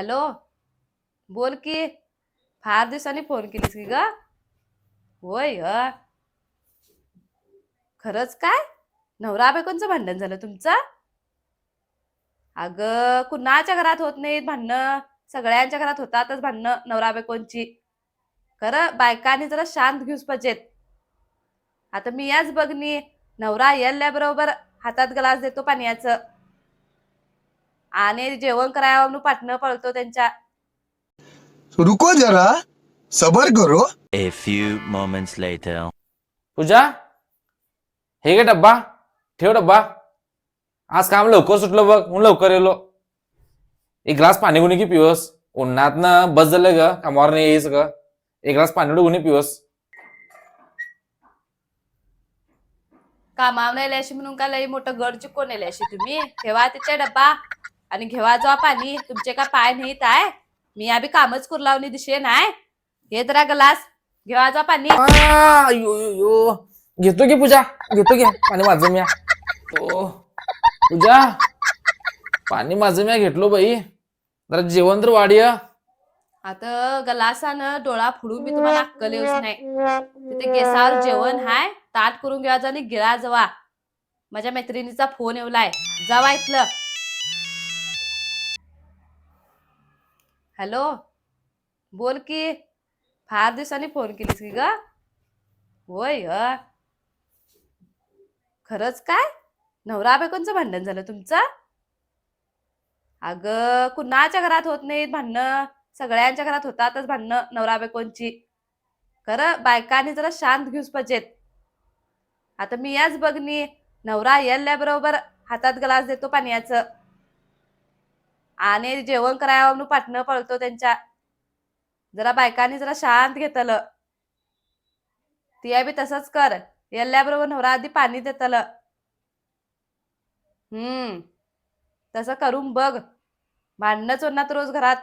Hello? बोल की. फार दिवसांनी फोन केलीस की ग? होय ग. खरंच काय? नवरा बायकोंचं भांडण झालं तुमचं? अगं कुणाच्या घरात होत नाहीत भांडणं? सगळ्यांच्या घरात होतातच भांडणं नवरा बायकोंची. खरं बायकांनी जरा शांत घेऊस पाहिजेत. आता मी याच बघनी. नवरा येल्ल्याबरोबर हातात ग्लास देतो पाण्याचं. आणि जेवण करायला म्हणून पाटणं पळतो त्यांच्या. रुको जरा सबर करो. A few moments later. पूजा हे घे डब्बा ठेव डब्बा. आज काम लवकर सुटलं बघ म्हणून लवकर येलो. एक ग्लास पाणी गुणी की पिवस. उन्हात ना बस झालं ग कामावर नाही यायचं ग. एक ग्लास पाणी गुणी पिवस. कामावर नेल्याशी म्हणून का लई मोठं गड चुकून नेल्याशी तुम्ही? ठेवा तिथे डब्बा. आणि घेवा जा पाणी तुमचे का पाय नाहीत आहे? मी अभि कामच करू लावणी दिशे नाही. हे जरा ग्लास घेवा जा पाणी. घेतो की पूजा? घेतो की. पाणी माझं म्या. ओ. पूजा पाणी माझं म्या घेतलो बाई. जरा जेवण तर वाढीया. आता गलासानं डोळा फुडून मी तुम्हाला अक्कल येऊच नाही. तिथे गेसावर जेवण हाय ताट करून घ्या जा आणि गिळा जवा. माझ्या मैत्रिणीचा फोन येवलाय. जावा इथलं. हॅलो? बोल की. फार दिवसांनी फोन केलीस की ग. होय ग. खरंच काय? नवरा बायकोंचं भांडण झालं तुमचं? अगं कुणाच्या घरात होत नाहीत भांडणं? सगळ्यांच्या घरात होतातच भांडणं नवरा बायकोंची. खरं बायकांनी जरा शांत घेऊच पाहिजेत. आता मी याच बघनी. नवरा येल्ल्याबरोबर हातात ग्लास देतो पाण्याचं. आणि जेवण करायला म्हणून पाटणं पळतो त्यांच्या. जरा बायकांनी जरा शांत घेतलं. तिया बी तसंच कर. येल्ल्याबरोबर नवरा आधी पाणी देतल. हम्म. तसं करून बघ. भांडणंच होणार रोज घरात.